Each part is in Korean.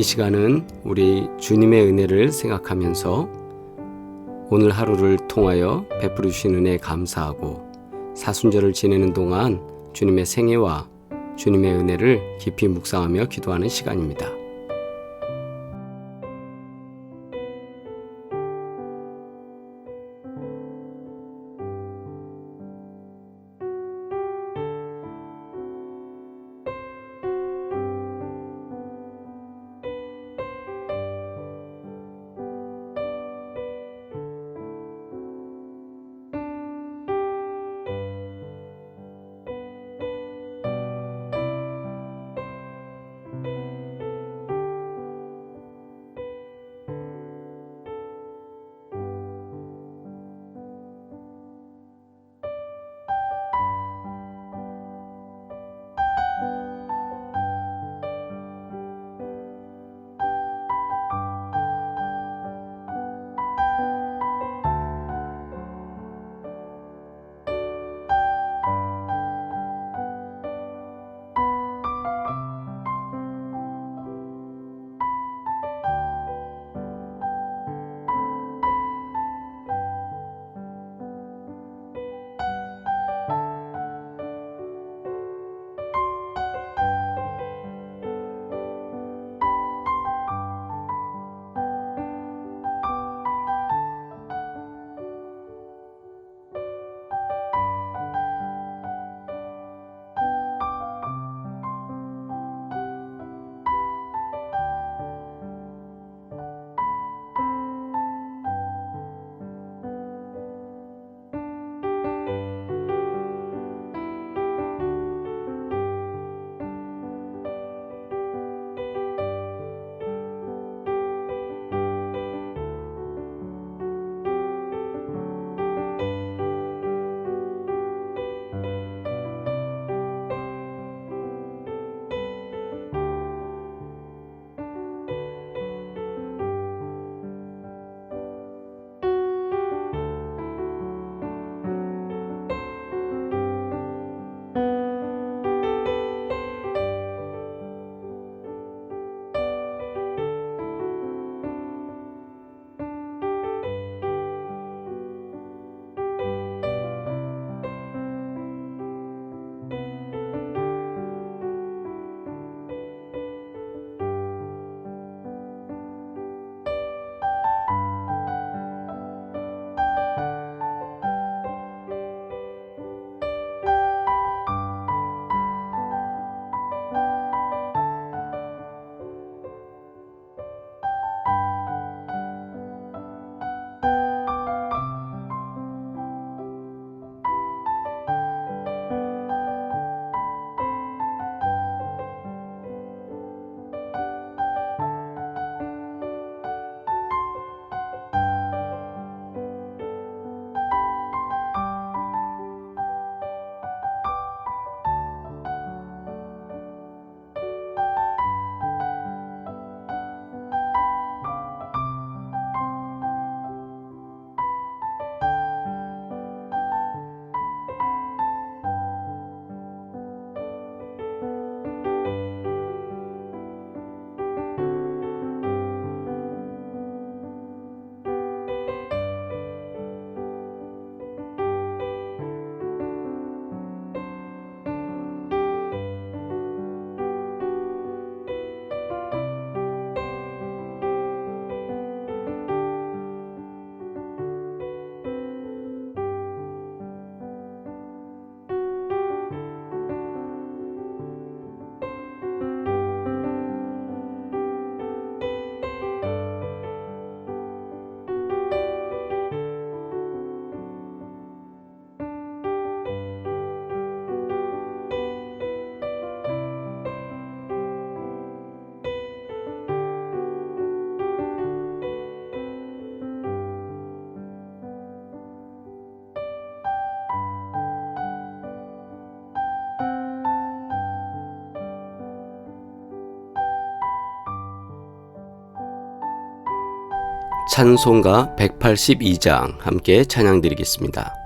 이 시간은 우리 주님의 은혜를 생각하면서 오늘 하루를 통하여 베풀어 주신 은혜에 감사하고 사순절을 지내는 동안 주님의 생애와 주님의 은혜를 깊이 묵상하며 기도하는 시간입니다. 찬송가 182장 함께 찬양 드리겠습니다.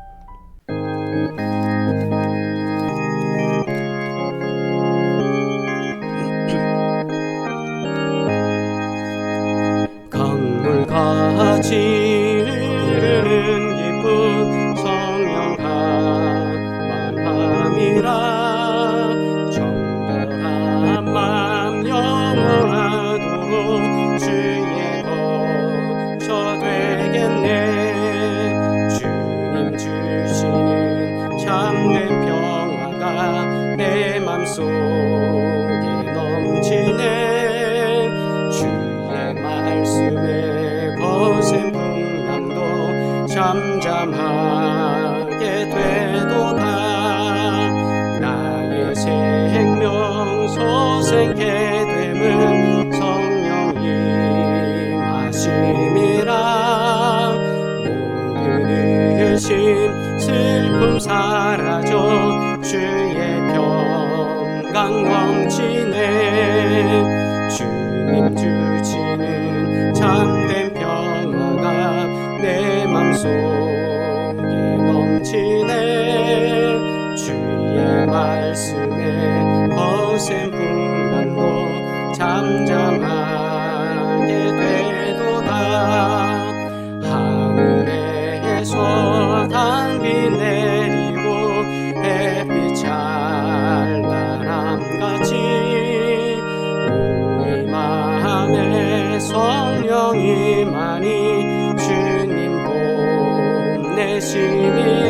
성령이 많이 주님 봄내심이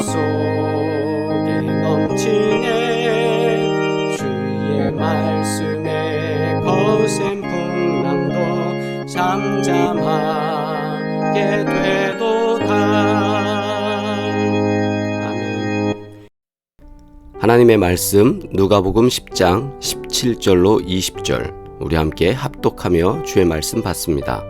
내 맘속에 넘치네. 주의 말씀에 거센 풍랑도 잠잠하게 되도다. 아멘. 하나님의 말씀 누가복음 10장 17절로 20절. 우리 함께 합독하며 주의 말씀 받습니다.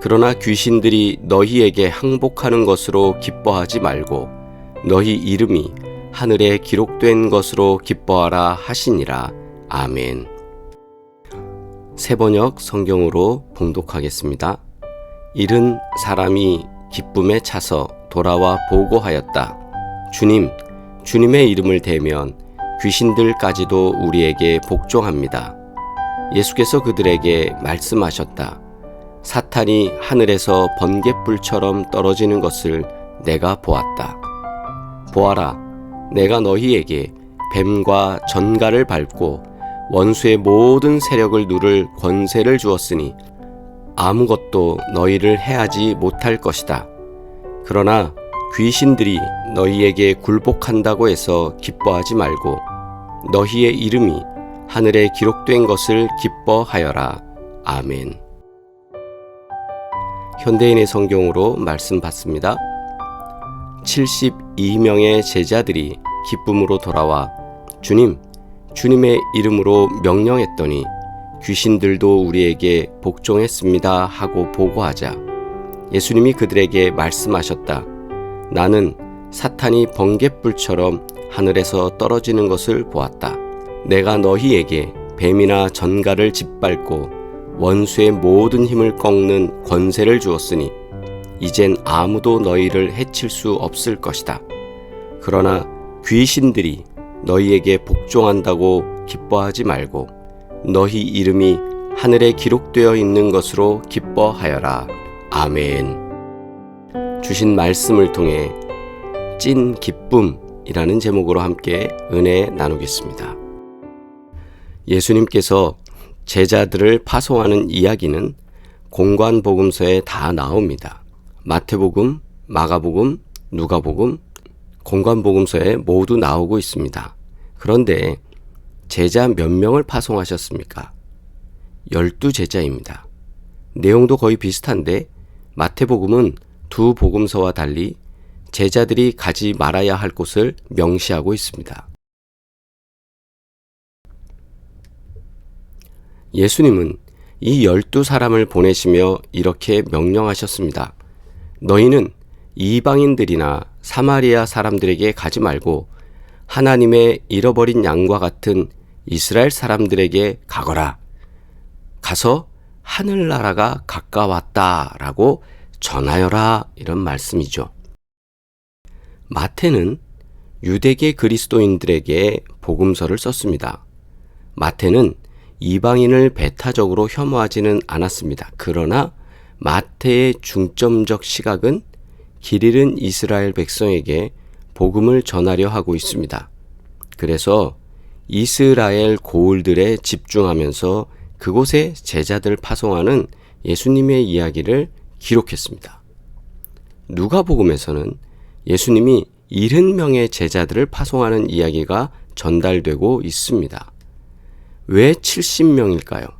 그러나 귀신들이 너희에게 항복하는 것으로 기뻐하지 말고 너희 이름이 하늘에 기록된 것으로 기뻐하라 하시니라. 아멘. 세 번역 성경으로 봉독하겠습니다. 이른 사람이 기쁨에 차서 돌아와 보고하였다. 주님, 주님의 이름을 대면 귀신들까지도 우리에게 복종합니다. 예수께서 그들에게 말씀하셨다. 사탄이 하늘에서 번갯불처럼 떨어지는 것을 내가 보았다. 보아라, 내가 너희에게 뱀과 전갈을 밟고 원수의 모든 세력을 누를 권세를 주었으니 아무것도 너희를 해하지 못할 것이다. 그러나 귀신들이 너희에게 굴복한다고 해서 기뻐하지 말고 너희의 이름이 하늘에 기록된 것을 기뻐하여라. 아멘. 현대인의 성경으로 말씀 받습니다. 72명의 제자들이 기쁨으로 돌아와 주님, 주님의 이름으로 명령했더니 귀신들도 우리에게 복종했습니다 하고 보고하자 예수님이 그들에게 말씀하셨다. 나는 사탄이 번갯불처럼 하늘에서 떨어지는 것을 보았다. 내가 너희에게 뱀이나 전갈을 짓밟고 원수의 모든 힘을 꺾는 권세를 주었으니 이젠 아무도 너희를 해칠 수 없을 것이다. 그러나 귀신들이 너희에게 복종한다고 기뻐하지 말고 너희 이름이 하늘에 기록되어 있는 것으로 기뻐하여라. 아멘. 주신 말씀을 통해 찐 기쁨이라는 제목으로 함께 은혜 나누겠습니다. 예수님께서 제자들을 파송하는 이야기는 공관복음서에 다 나옵니다. 마태복음, 마가복음, 누가복음, 공관복음서에 모두 나오고 있습니다. 그런데 제자 몇 명을 파송하셨습니까? 열두 제자입니다. 내용도 거의 비슷한데 마태복음은 두 복음서와 달리 제자들이 가지 말아야 할 곳을 명시하고 있습니다. 예수님은 이 열두 사람을 보내시며 이렇게 명령하셨습니다. 너희는 이방인들이나 사마리아 사람들에게 가지 말고 하나님의 잃어버린 양과 같은 이스라엘 사람들에게 가거라. 가서 하늘나라가 가까웠다라고 전하여라 이런 말씀이죠. 마태는 유대계 그리스도인들에게 복음서를 썼습니다. 마태는 이방인을 배타적으로 혐오하지는 않았습니다. 그러나 마태의 중점적 시각은 길 잃은 이스라엘 백성에게 복음을 전하려 하고 있습니다. 그래서 이스라엘 고을들에 집중하면서 그곳에 제자들 파송하는 예수님의 이야기를 기록했습니다. 누가복음에서는 예수님이 70명의 제자들을 파송하는 이야기가 전달되고 있습니다. 왜 70명일까요?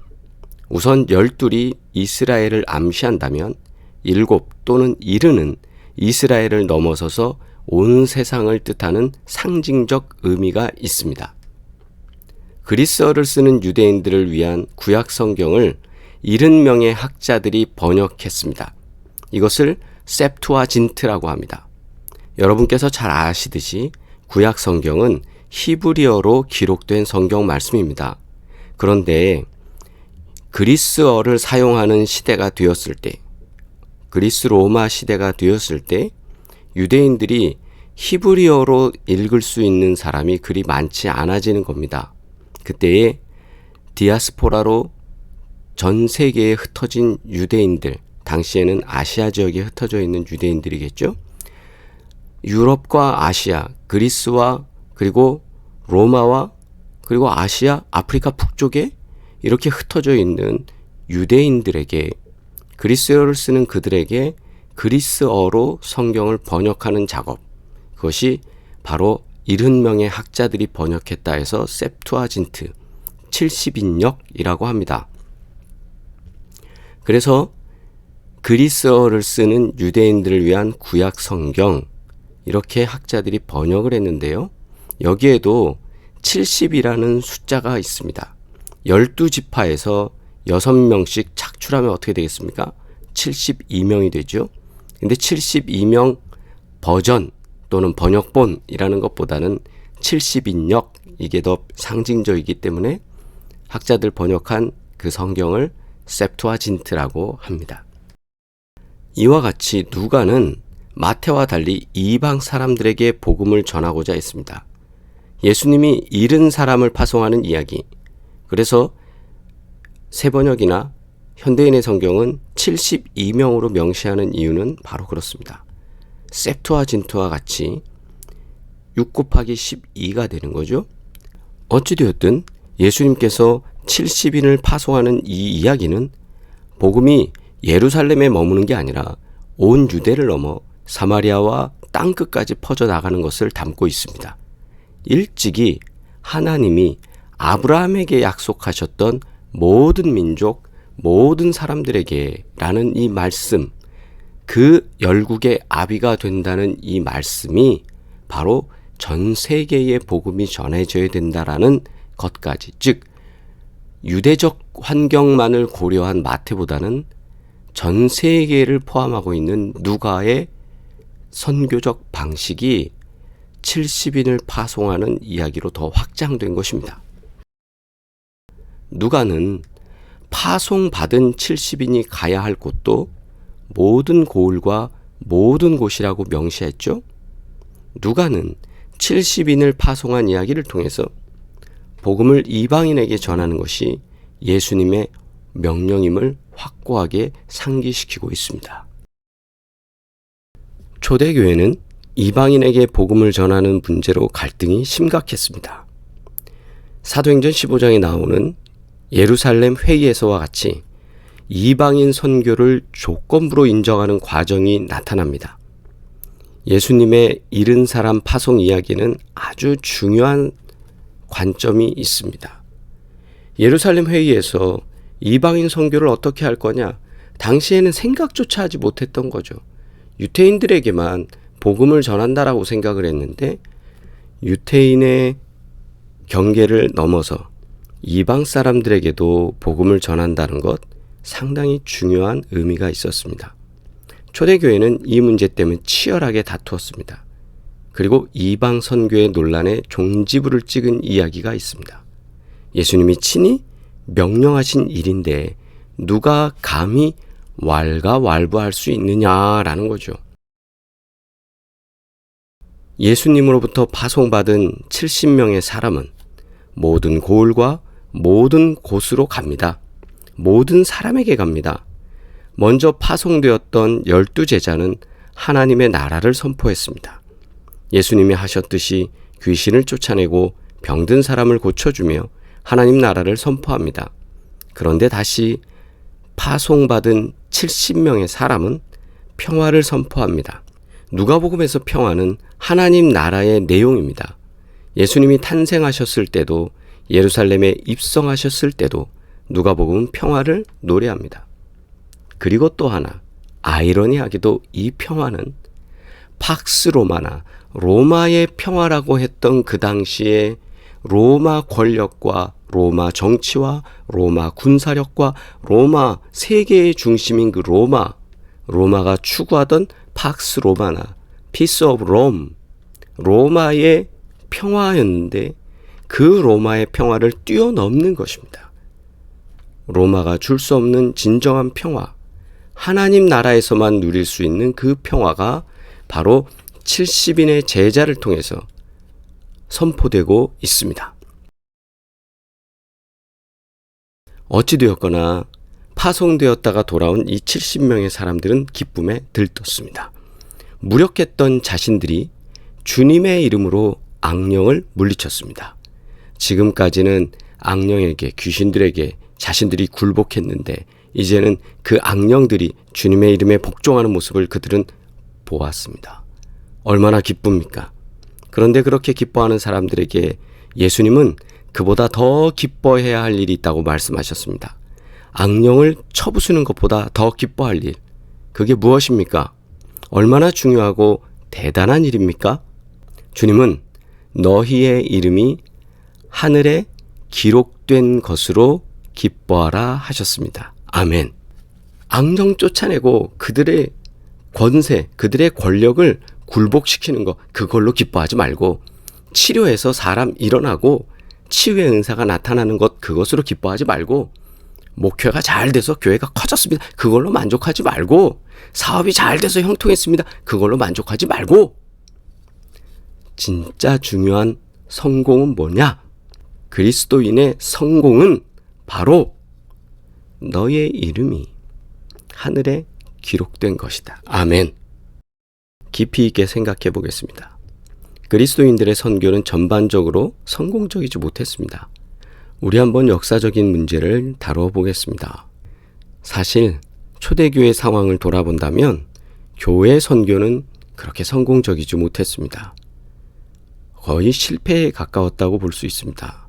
우선 12이 이스라엘을 암시한다면 7 또는 70은 이스라엘을 넘어서서 온 세상을 뜻하는 상징적 의미가 있습니다. 그리스어를 쓰는 유대인들을 위한 구약 성경을 70명의 학자들이 번역했습니다. 이것을 셉투아진트라고 합니다. 여러분께서 잘 아시듯이 구약 성경은 히브리어로 기록된 성경 말씀입니다. 그런데 그리스어를 사용하는 시대가 되었을 때, 그리스 로마 시대가 되었을 때 유대인들이 히브리어로 읽을 수 있는 사람이 그리 많지 않아지는 겁니다. 그때에 디아스포라로 전 세계에 흩어진 유대인들, 당시에는 아시아 지역에 흩어져 있는 유대인들이겠죠? 유럽과 아시아, 그리스와 그리고 로마와 그리고 아시아, 아프리카 북쪽에 이렇게 흩어져 있는 유대인들에게 그리스어를 쓰는 그들에게 그리스어로 성경을 번역하는 작업. 그것이 바로 70명의 학자들이 번역했다 해서 셉투아진트 70인역이라고 합니다. 그래서 그리스어를 쓰는 유대인들을 위한 구약 성경 이렇게 학자들이 번역을 했는데요. 여기에도 70이라는 숫자가 있습니다. 12지파에서 6명씩 착출하면 어떻게 되겠습니까? 72명이 되죠. 근데 72명 버전 또는 번역본이라는 것보다는 70인역 이게 더 상징적이기 때문에 학자들 번역한 그 성경을 셉투아진트라고 합니다. 이와 같이 누가는 마태와 달리 이방 사람들에게 복음을 전하고자 했습니다. 예수님이 잃은 사람을 파송하는 이야기. 그래서 세번역이나 현대인의 성경은 72명으로 명시하는 이유는 바로 그렇습니다. 셉투아진투와 같이 6 곱하기 12가 되는 거죠. 어찌되었든 예수님께서 70인을 파송하는 이 이야기는 복음이 예루살렘에 머무는 게 아니라 온 유대를 넘어 사마리아와 땅끝까지 퍼져나가는 것을 담고 있습니다. 일찍이 하나님이 아브라함에게 약속하셨던 모든 민족, 모든 사람들에게 라는 이 말씀, 그 열국의 아비가 된다는 이 말씀이 바로 전 세계의 복음이 전해져야 된다라는 것까지, 즉, 유대적 환경만을 고려한 마태보다는 전 세계를 포함하고 있는 누가의 선교적 방식이 70인을 파송하는 이야기로 더 확장된 것입니다. 누가는 파송받은 70인이 가야 할 곳도 모든 고을과 모든 곳이라고 명시했죠. 누가는 70인을 파송한 이야기를 통해서 복음을 이방인에게 전하는 것이 예수님의 명령임을 확고하게 상기시키고 있습니다. 초대교회는 이방인에게 복음을 전하는 문제로 갈등이 심각했습니다. 사도행전 15장에 나오는 예루살렘 회의에서와 같이 이방인 선교를 조건부로 인정하는 과정이 나타납니다. 예수님의 잃은 사람 파송 이야기는 아주 중요한 관점이 있습니다. 예루살렘 회의에서 이방인 선교를 어떻게 할 거냐? 당시에는 생각조차 하지 못했던 거죠. 유태인들에게만 복음을 전한다라고 생각을 했는데 유태인의 경계를 넘어서 이방 사람들에게도 복음을 전한다는 것 상당히 중요한 의미가 있었습니다. 초대교회는 이 문제 때문에 치열하게 다투었습니다. 그리고 이방 선교의 논란에 종지부를 찍은 이야기가 있습니다. 예수님이 친히 명령하신 일인데 누가 감히 왈가왈부할 수 있느냐라는 거죠. 예수님으로부터 파송받은 70명의 사람은 모든 고을과 모든 곳으로 갑니다. 모든 사람에게 갑니다. 먼저 파송되었던 열두 제자는 하나님의 나라를 선포했습니다. 예수님이 하셨듯이 귀신을 쫓아내고 병든 사람을 고쳐주며 하나님 나라를 선포합니다. 그런데 다시 파송받은 70명의 사람은 평화를 선포합니다. 누가복음에서 평화는 하나님 나라의 내용입니다. 예수님이 탄생하셨을 때도 예루살렘에 입성하셨을 때도 누가복음은 평화를 노래합니다. 그리고 또 하나 아이러니하게도 이 평화는 팍스 로마나 로마의 평화라고 했던 그 당시에 로마 권력과 로마 정치와 로마 군사력과 로마 세계의 중심인 그 로마 로마가 추구하던 팍스 로마나 피스 오브 롬 로마의 평화였는데 그 로마의 평화를 뛰어넘는 것입니다. 로마가 줄 수 없는 진정한 평화, 하나님 나라에서만 누릴 수 있는 그 평화가 바로 70인의 제자를 통해서 선포되고 있습니다. 어찌되었거나 파송되었다가 돌아온 이 70명의 사람들은 기쁨에 들떴습니다. 무력했던 자신들이 주님의 이름으로 악령을 물리쳤습니다. 지금까지는 악령에게 귀신들에게 자신들이 굴복했는데 이제는 그 악령들이 주님의 이름에 복종하는 모습을 그들은 보았습니다. 얼마나 기쁩니까? 그런데 그렇게 기뻐하는 사람들에게 예수님은 그보다 더 기뻐해야 할 일이 있다고 말씀하셨습니다. 악령을 쳐부수는 것보다 더 기뻐할 일. 그게 무엇입니까? 얼마나 중요하고 대단한 일입니까? 주님은 너희의 이름이 하늘에 기록된 것으로 기뻐하라 하셨습니다. 아멘. 악령 쫓아내고 그들의 권세, 그들의 권력을 굴복시키는 것, 그걸로 기뻐하지 말고 치료해서 사람 일어나고 치유의 은사가 나타나는 것, 그것으로 기뻐하지 말고 목회가 잘 돼서 교회가 커졌습니다. 그걸로 만족하지 말고 사업이 잘 돼서 형통했습니다. 그걸로 만족하지 말고 진짜 중요한 성공은 뭐냐? 그리스도인의 성공은 바로 너의 이름이 하늘에 기록된 것이다. 아멘. 깊이 있게 생각해 보겠습니다. 그리스도인들의 선교는 전반적으로 성공적이지 못했습니다. 우리 한번 역사적인 문제를 다뤄 보겠습니다. 사실 초대교회 상황을 돌아본다면 교회 선교는 그렇게 성공적이지 못했습니다. 거의 실패에 가까웠다고 볼 수 있습니다.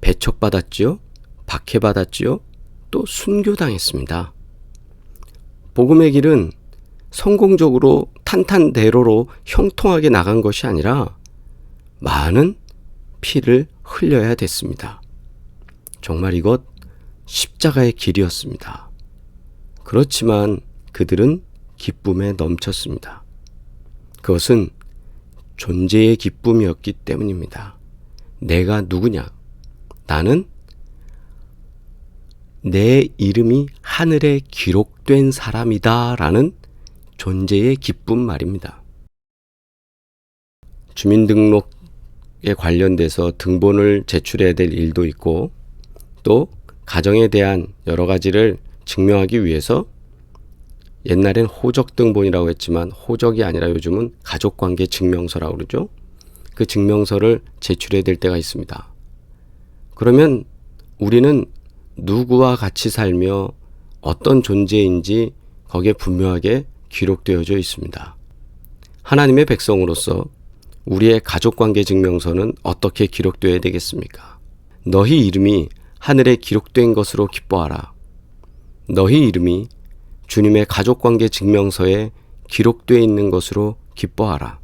배척받았지요? 박해받았지요? 또 순교당했습니다. 복음의 길은 성공적으로 탄탄대로로 형통하게 나간 것이 아니라 많은 피를 흘려야 됐습니다. 정말 이것 십자가의 길이었습니다. 그렇지만 그들은 기쁨에 넘쳤습니다. 그것은 존재의 기쁨이었기 때문입니다. 내가 누구냐? 나는 내 이름이 하늘에 기록된 사람이다 라는 존재의 기쁨 말입니다. 주민등록에 관련돼서 등본을 제출해야 될 일도 있고 또 가정에 대한 여러 가지를 증명하기 위해서 옛날엔 호적 등본이라고 했지만 호적이 아니라 요즘은 가족관계 증명서라고 그러죠. 그 증명서를 제출해야 될 때가 있습니다. 그러면 우리는 누구와 같이 살며 어떤 존재인지 거기에 분명하게 기록되어져 있습니다. 하나님의 백성으로서 우리의 가족관계 증명서는 어떻게 기록되어야 되겠습니까? 너희 이름이 하늘에 기록된 것으로 기뻐하라. 너희 이름이 주님의 가족관계 증명서에 기록되어 있는 것으로 기뻐하라.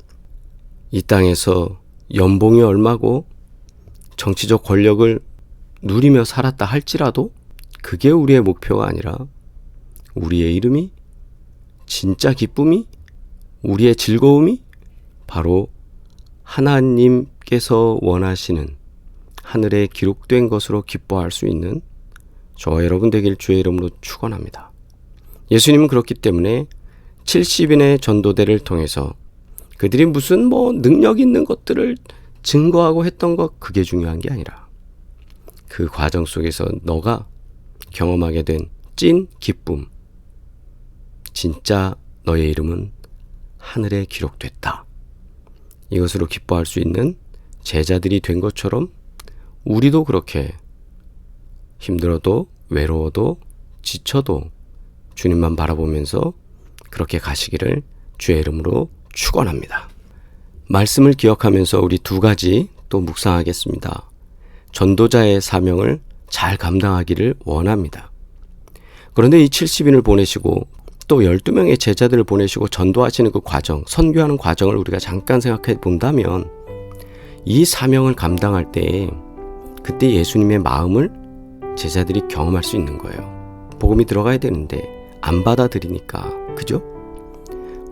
이 땅에서 연봉이 얼마고 정치적 권력을 누리며 살았다 할지라도 그게 우리의 목표가 아니라 우리의 이름이 진짜 기쁨이 우리의 즐거움이 바로 하나님께서 원하시는 하늘에 기록된 것으로 기뻐할 수 있는 저와 여러분 되길 주의 이름으로 축원합니다. 예수님은 그렇기 때문에 70인의 전도대를 통해서 그들이 무슨 뭐 능력 있는 것들을 증거하고 했던 것 그게 중요한 게 아니라 그 과정 속에서 너가 경험하게 된 찐 기쁨 진짜 너의 이름은 하늘에 기록됐다. 이것으로 기뻐할 수 있는 제자들이 된 것처럼 우리도 그렇게 힘들어도 외로워도 지쳐도 주님만 바라보면서 그렇게 가시기를 주의 이름으로 축원합니다. 말씀을 기억하면서 우리 두 가지 또 묵상하겠습니다. 전도자의 사명을 잘 감당하기를 원합니다. 그런데 이 70인을 보내시고 또 12명의 제자들을 보내시고 전도하시는 그 과정, 선교하는 과정을 우리가 잠깐 생각해 본다면 이 사명을 감당할 때 그때 예수님의 마음을 제자들이 경험할 수 있는 거예요. 복음이 들어가야 되는데 안 받아들이니까. 그죠?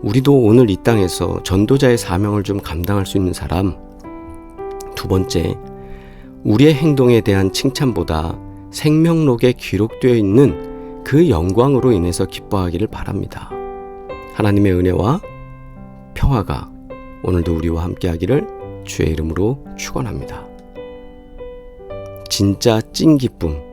우리도 오늘 이 땅에서 전도자의 사명을 좀 감당할 수 있는 사람. 두 번째, 우리의 행동에 대한 칭찬보다 생명록에 기록되어 있는 그 영광으로 인해서 기뻐하기를 바랍니다. 하나님의 은혜와 평화가 오늘도 우리와 함께하기를 주의 이름으로 축원합니다. 진짜 찐 기쁨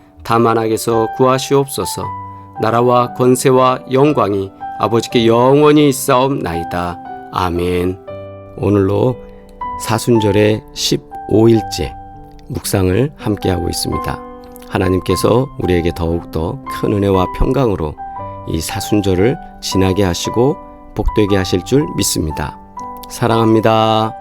다만 악에서 구하시옵소서. 나라와 권세와 영광이 아버지께 영원히 있사옵나이다. 아멘. 오늘로 사순절의 15일째 묵상을 함께하고 있습니다. 하나님께서 우리에게 더욱더 큰 은혜와 평강으로 이 사순절을 지나게 하시고 복되게 하실 줄 믿습니다. 사랑합니다.